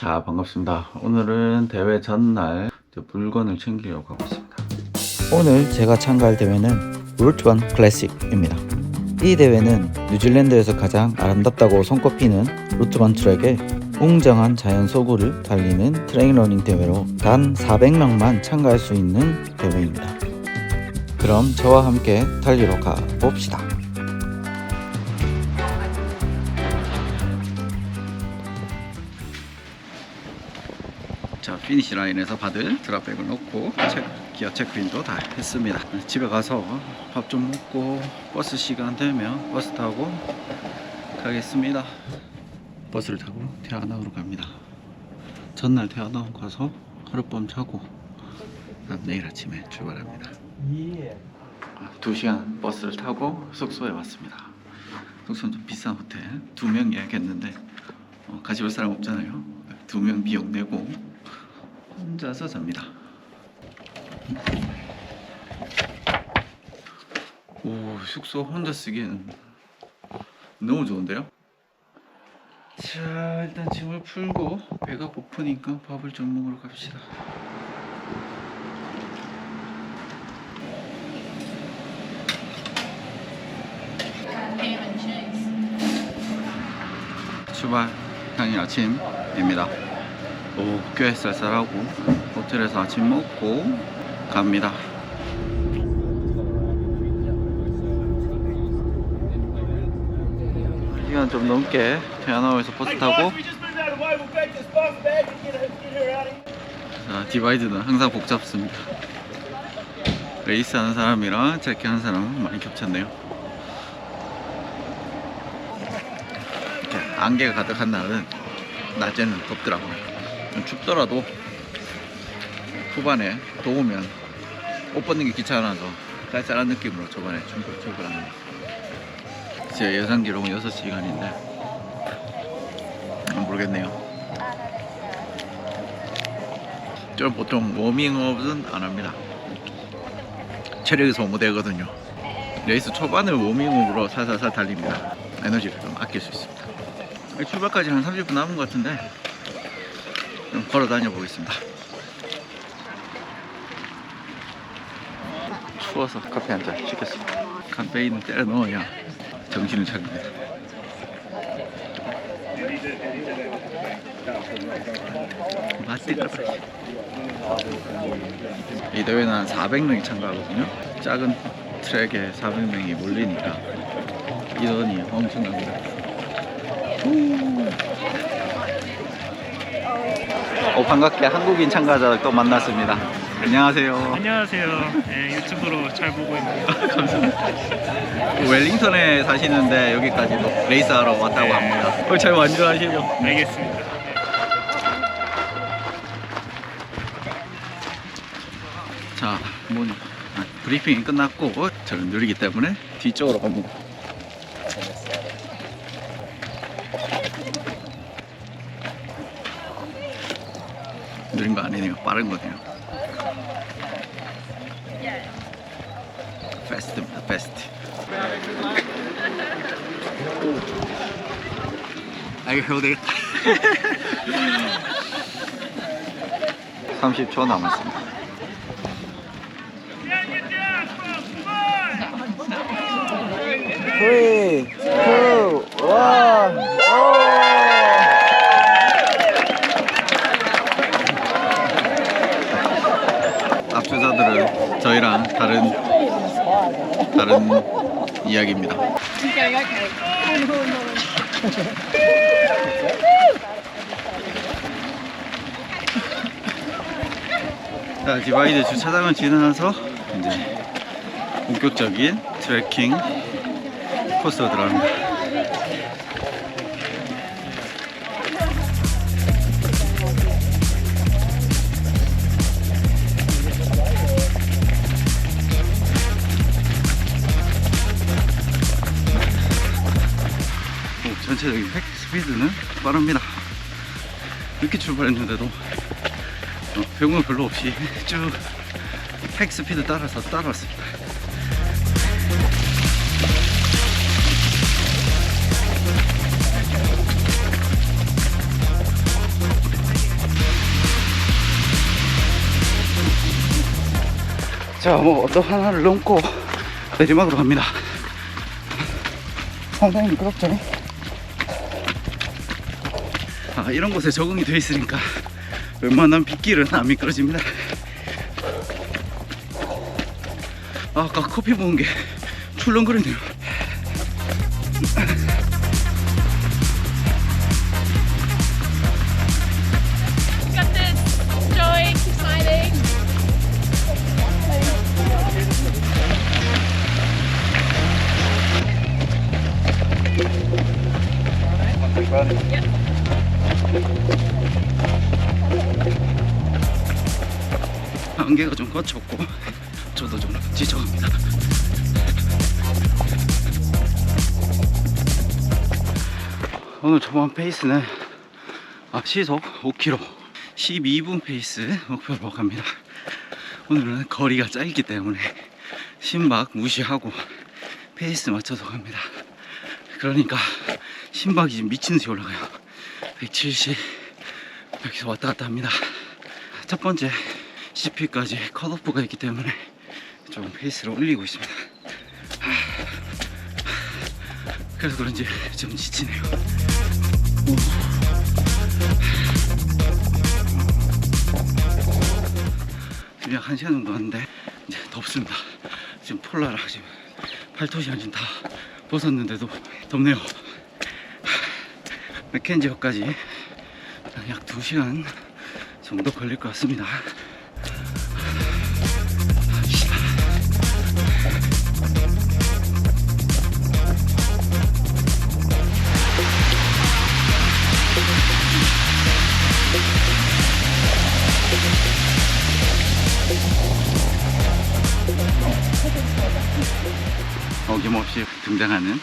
자 반갑습니다. 오늘은 대회 전날 저 물건을 챙기려고 하고 있습니다. 오늘 제가 참가할 대회는 루트원 클래식입니다. 이 대회는 뉴질랜드에서 가장 아름답다고 손꼽히는 루트원 트랙의 웅장한 자연 소구를 달리는 트레이너닝 대회로 단 400명만 참가할 수 있는 대회입니다. 그럼 저와 함께 달리러 가 봅시다. 피니시 라인에서 받은 드랍백을 넣고 체크, 기어 체크인도 다 했습니다. 집에 가서 밥 좀 먹고 버스 시간 되면 버스 타고 가겠습니다. 버스를 타고 태아나우로 갑니다. 전날 태아나우 가서 하룻밤 자고 내일 아침에 출발합니다. 아, 두 시간 버스를 타고 숙소에 왔습니다. 숙소는 좀 비싼 호텔 두 명 예약했는데 어, 같이 올 사람 없잖아요. 두 명 비용 내고 혼자서 잡니다. 오 숙소 혼자 쓰기엔 너무 좋은데요? 자 일단 짐을 풀고 배가 고프니까 밥을 좀 먹으러 갑시다. 출발 당일 아침입니다. 오, 꽤 쌀쌀하고 호텔에서 아침 먹고 갑니다. 시간 좀 넘게 태어나오에서 버스 타고 자, 디바이드는 항상 복잡습니다. 레이스 하는 사람이랑 트레킹 하는 사람은 많이 겹쳤네요. 이렇게 안개가 가득한 날은 낮에는 덥더라고요. 좀 춥더라도 후반에 더우면 옷 벗는 게 귀찮아서 쌀쌀한 느낌으로 저번에 출근, 출근합니다. 제 예상 기록은 6시간인데 모르겠네요. 저는 보통 워밍업은 안 합니다. 체력이 소모되거든요. 레이스 초반을 워밍업으로 살살살 달립니다. 에너지를 좀 아낄 수 있습니다. 출발까지 한 30분 남은 것 같은데 좀 걸어 다녀 보겠습니다. 추워서 커피 한잔 시켰습니다. 카페인 때려 넣어야 정신을 차립니다. 맛있다. 이 대회는 한 400명이 참가하거든요. 작은 트랙에 400명이 몰리니까 인원이 엄청납니다. 어, 반갑게 한국인 참가자 또 만났습니다. 안녕하세요. 안녕하세요. 네, 유튜브로 잘 보고 있는 감사합니다. 웰링턴에 사시는데 여기까지도 레이스하러 왔다고 합니다. 어, 잘 완주하시죠. 알겠습니다. 자, 뭐 아, 브리핑이 끝났고 저는 느리기 때문에 뒤쪽으로 갑니다. 느린 거 아니네요. 빠른 거네요. 패스트입니다. 패스트. 아 이거 해도 되겠다. 30초 남았습니다. Three, 다른 이야기입니다. 자, 디바이드 주차장을 지나서 이제 본격적인 트레킹 코스로 들어갑니다. 전체적인 획 스피드는 빠릅니다 이렇게 출발했는데도 어, 배구는 별로 없이 쭉 획 스피드 따라서 따라왔습니다 자, 뭐, 어떤 하나를 넘고 내리막으로 갑니다. 상당히 미끄럽죠? 아, 이런 곳에 적응이 돼 있으니까 웬만한 빗길은 안 미끄러집니다. 아, 아까 커피 먹은 게 출렁거리네요. 오늘 초반 페이스는 아, 시속 5km 12분 페이스 목표로 갑니다. 오늘은 거리가 짧기 때문에 심박 무시하고 페이스 맞춰서 갑니다. 그러니까 심박이 지금 미친 듯이 올라가요. 170 이렇게 왔다 갔다 합니다. 첫 번째 CP까지 컷오프가 있기 때문에 좀 페이스를 올리고 있습니다. 하, 그래서 그런지 좀 지치네요. 지금 약 1시간 정도 왔는데 이제 덥습니다. 지금 폴라라 지금 팔토시랑 지금 다 벗었는데도 덥네요. 맥켄지역까지 약 2시간 정도 걸릴 것 같습니다. 어김없이 등장하는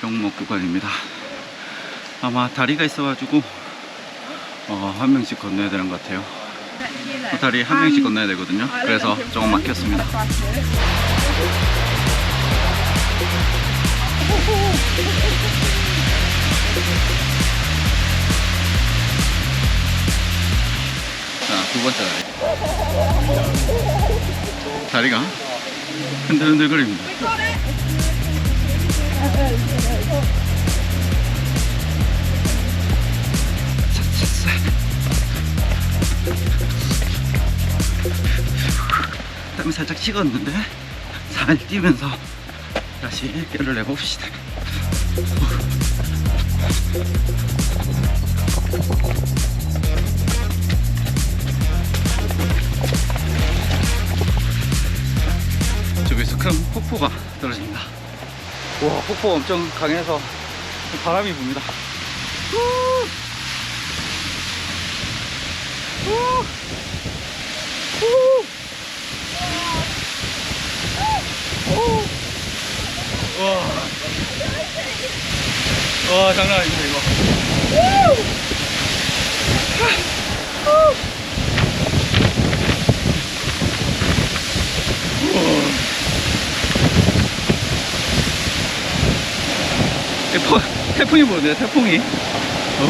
병목 구간입니다. 아마 다리가 있어가지고 어, 한 명씩 건너야 되는 것 같아요. 그 다리 한 명씩 건너야 되거든요. 그래서 조금 막혔습니다. 자, 두 번째 다리. 다리가 흔들흔들거립니다. 땀이 살짝 식었는데 잘 뛰면서 다시 뼈를 내봅시다. 저기서 큰 폭포가 떨어집니다. 와, 폭포 엄청 강해서 바람이 붑니다. 와. 와, 장난 아닙니다, 이거. 태풍, 태풍이 뭐네, 태풍이. 오.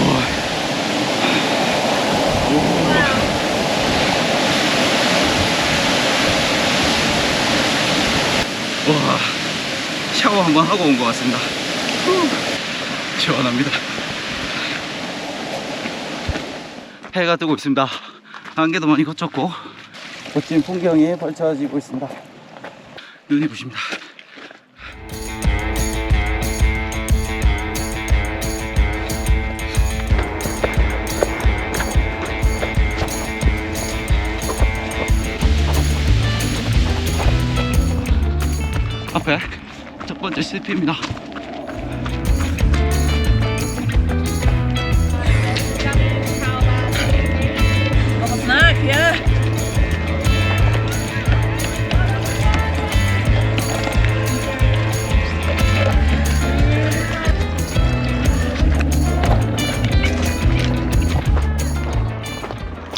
오. 와. 샤워 한번 하고 온 것 같습니다. 후, 시원합니다. 해가 뜨고 있습니다. 안개도 많이 거쳤고 멋진 풍경이 펼쳐지고 있습니다. 눈이 부십니다. 앞에 첫 번째 CP입니다.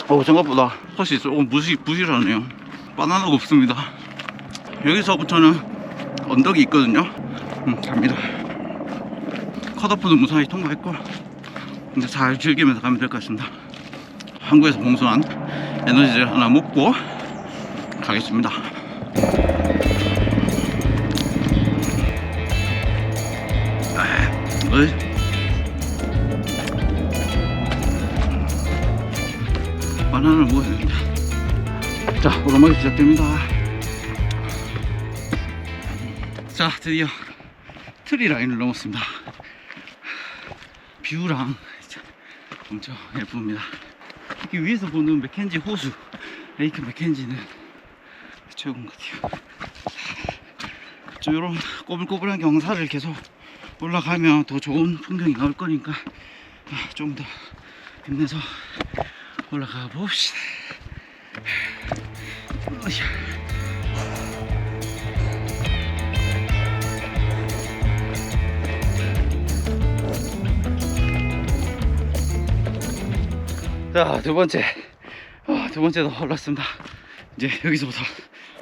어, 생각보다 훨씬 조금 무시, 부실하네요. 바나나가 없습니다. 여기서부터는 언덕이 있거든요. 음, 갑니다. 컷오프도 무사히 통과했고, 이제 잘 즐기면서 가면 될 것 같습니다. 한국에서 봉수한 에너지를 하나 먹고 가겠습니다. 아, 어이. 바나나를 먹어야 됩니다. 자, 오르막이 시작됩니다. 자, 드디어 트리 라인을 넘었습니다. 뷰랑 엄청 예쁩니다. 특히 위에서 보는 맥켄지 호수, 레이크 맥켄지는 최고인 것 같아요. 좀 이런 꼬불꼬불한 경사를 계속 올라가면 더 좋은 풍경이 나올 거니까 아, 좀더 힘내서 올라가 봅시다. 어이 자, 두 번째. 아, 두 번째도 올랐습니다. 이제 여기서부터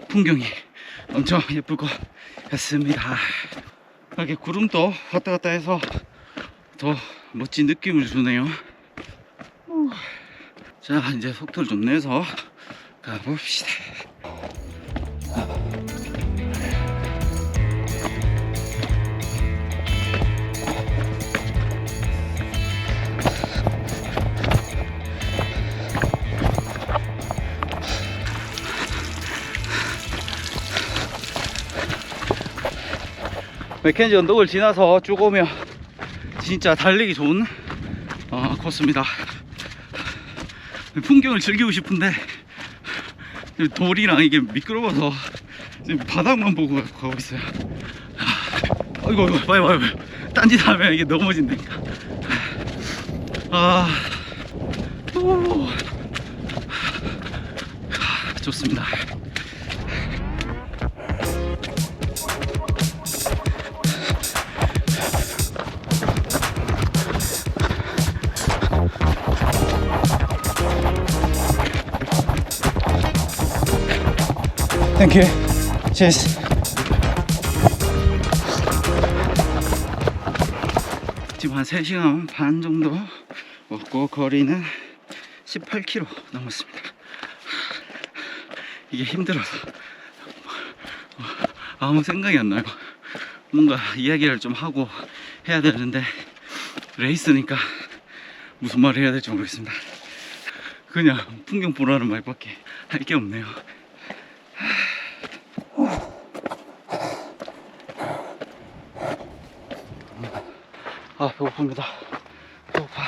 풍경이 엄청 예쁠 것 같습니다. 이렇게 구름도 왔다 갔다 해서 더 멋진 느낌을 주네요. 오. 자, 이제 속도를 좀 내서 가봅시다. 맥켄지 언덕을 지나서 쭉 오면 진짜 달리기 좋은 어, 코스입니다. 풍경을 즐기고 싶은데 돌이랑 이게 미끄러워서 지금 바닥만 보고 가고 있어요. 아이고, 아이고, 빨리, 빨리, 빨리. 딴짓 하면 이게 넘어진다니까. 아, 오. 아, 좋습니다. 체스. 지금 한 3시간 반 정도 먹고 거리는 18km 넘었습니다. 이게 힘들어서 아무 생각이 안 나요. 뭔가 이야기를 좀 하고 해야 되는데 레이스니까 무슨 말을 해야 될지 모르겠습니다. 그냥 풍경 보라는 말밖에 할 게 없네요. 아 배고픕니다. 배고파.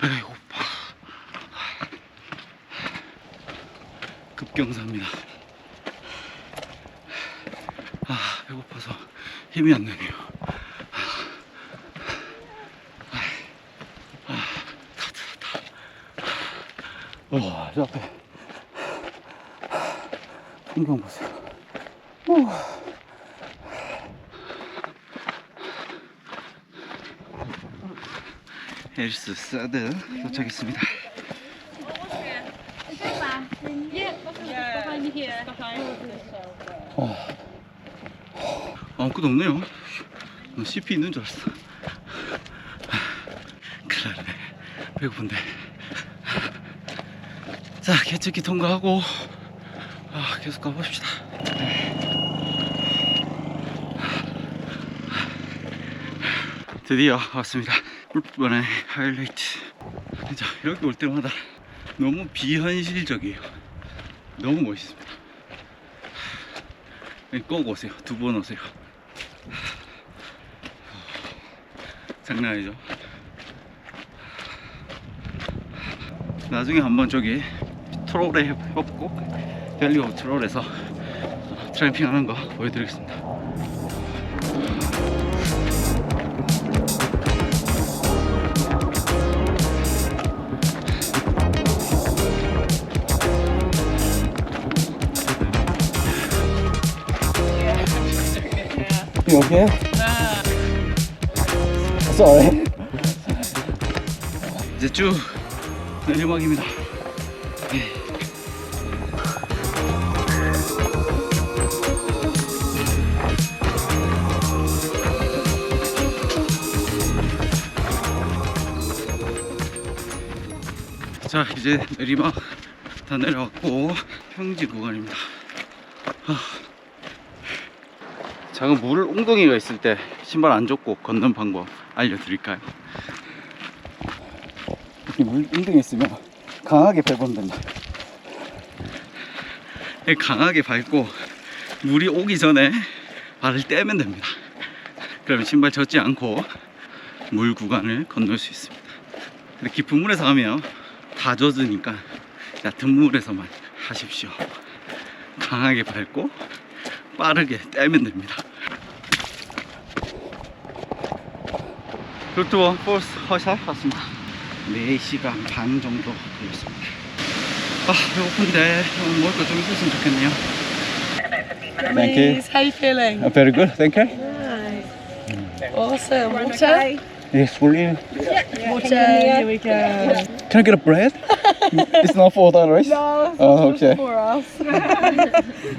배고파. 급경사입니다. 아 배고파서 힘이 안 나네요. 와, 저 앞에. 풍경 보세요. 헬스 사드 도착했습니다. You here. 아무것도 없네요. 어, CP 있는 줄 알았어. 큰일 났네. 배고픈데. 자, 개척기 통과하고, 아, 계속 가봅시다. 드디어 왔습니다. 울프반의 하이라이트. 진짜, 여기 올 때마다 너무 비현실적이에요. 너무 멋있습니다. 꼭 오세요. 두 번 오세요. 장난 아니죠? 나중에 한번 저기 트롤에 협곡 밸리오 트롤에서 트램핑 하는 거 보여드리겠습니다. You okay? 이제 쭉 내리막입니다. 네. 자 이제 내리막 다 내려왔고 평지 구간입니다. 작은 물 웅덩이가 있을 때 신발 안 젖고 걷는 방법 알려드릴까요? 이렇게 물 웅덩이 있으면 강하게 밟으면 된다. 예, 강하게 밟고 물이 오기 전에 발을 떼면 됩니다. 그러면 신발 젖지 않고 물 구간을 건널 수 있습니다. 근데 깊은 물에서 하면 다 젖으니까 얕은 물에서만 하십시오. 강하게 밟고 빠르게 떼면 됩니다. 루트원 포스 허샷 왔습니다. 4시간 반 정도 걸렸습니다. 아, 배고픈데 먹을 거 좀 있었으면 좋겠네요. Thank you. How you feeling? Uh, very good, thank you. Nice. Awesome. Water? Yes, for you. Water. Here we go. Can I get a bread? it's not for that, right? No, Oh, okay. for us.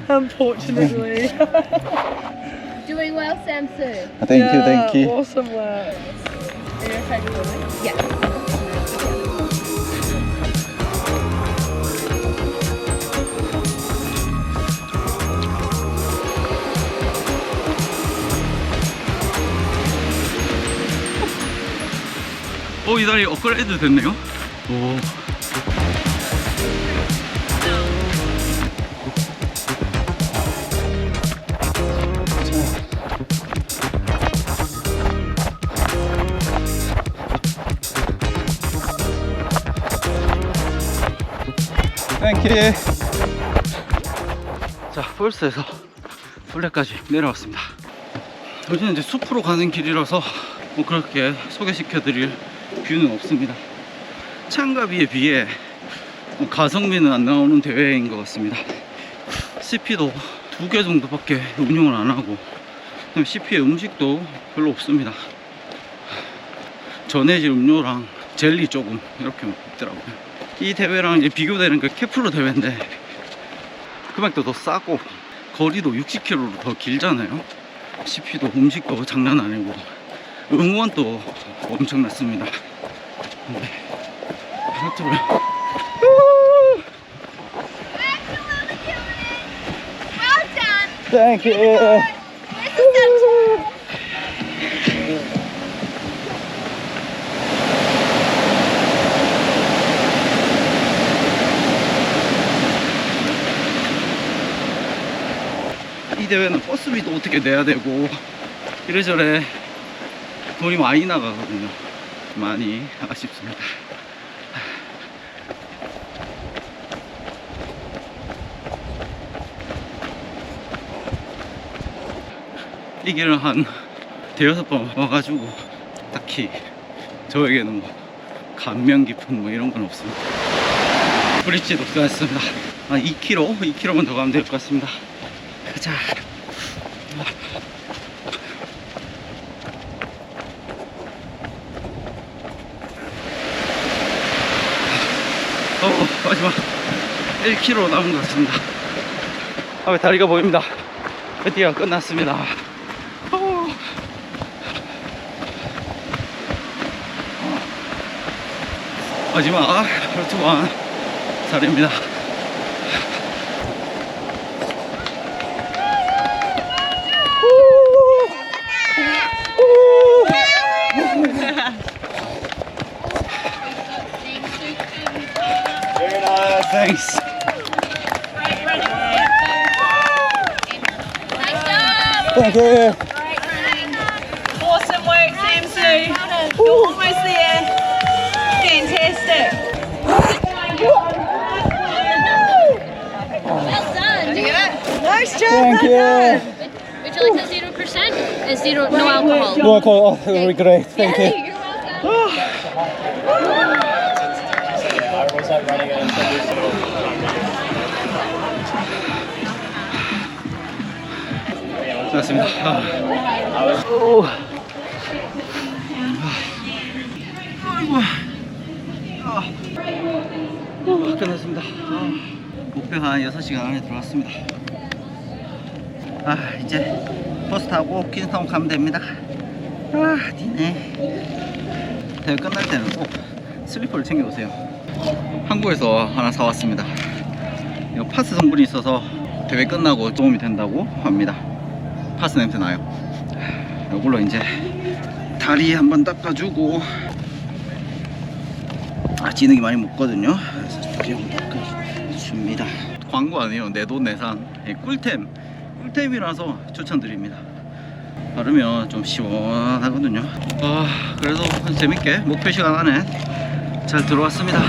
Unfortunately. Doing well, Samsu. Thank you, thank you. Awesome work. Are you okay with it? Yeah. 오, 이 다리 업그레이드 됐네요. 오. 땡큐. 자, 폴스에서 플랫까지 내려왔습니다. 여기는 이제 숲으로 가는 길이라서 뭐 그렇게 소개시켜드릴 뷰는 없습니다. 창가비에 비해 뭐 가성비는 안 나오는 대회인 것 같습니다. CP도 두 개 정도밖에 운영을 안 하고 CP의 음식도 별로 없습니다. 전해질 음료랑 젤리 조금 이렇게 있더라고요. 이 대회랑 이제 비교되는 게 캐프로 대회인데 금액도 더 싸고 거리도 60km로 더 길잖아요. CP도 음식도 장난 아니고 응원도 엄청났습니다. 네. 하트를 Well done. Thank you. 대회는 버스비도 어떻게 내야 되고 이래저래 돈이 많이 나가거든요. 많이 아쉽습니다. 이 길을 한 대여섯 번 와가지고 딱히 저에게는 뭐 감명 깊은 뭐 이런 건 없습니다. 브릿지도 끝났습니다. 한 2km, 2km만 더 가면 될 것 같습니다. 가자. 어, 마지막 1km 남은 것 같습니다. 앞에 다리가 보입니다. 드디어 끝났습니다. 어. 마지막 루트원 자리입니다. Thank you. Awesome work, Samsu. You're almost there. Fantastic. Well done. Did you get it? Nice job. Thank you. Would you like a zero percent? A zero, no alcohol. No, I call, oh, that would be great. Thank you. 오. 아이고. 아. 오, 끝났습니다. 아. 목표가 한 6시간 안에 들어왔습니다. 아, 이제 버스 타고 퀸스타운 가면 됩니다. 아, 뒤네. 대회 끝날 때는 꼭 슬리퍼를 챙겨오세요. 한국에서 하나 사왔습니다. 파스 성분이 있어서 대회 끝나고 도움이 된다고 합니다. 파스 냄새 나요. 이걸로 이제 다리 한번 닦아주고 아 진흙이 많이 묻거든요. 그래서 다리 한번 닦아줍니다. 광고 아니에요. 내돈내산 예, 꿀템 꿀템이라서 추천드립니다. 바르면 좀 시원하거든요. 아 그래도 재밌게 목표 시간 안에 잘 들어왔습니다.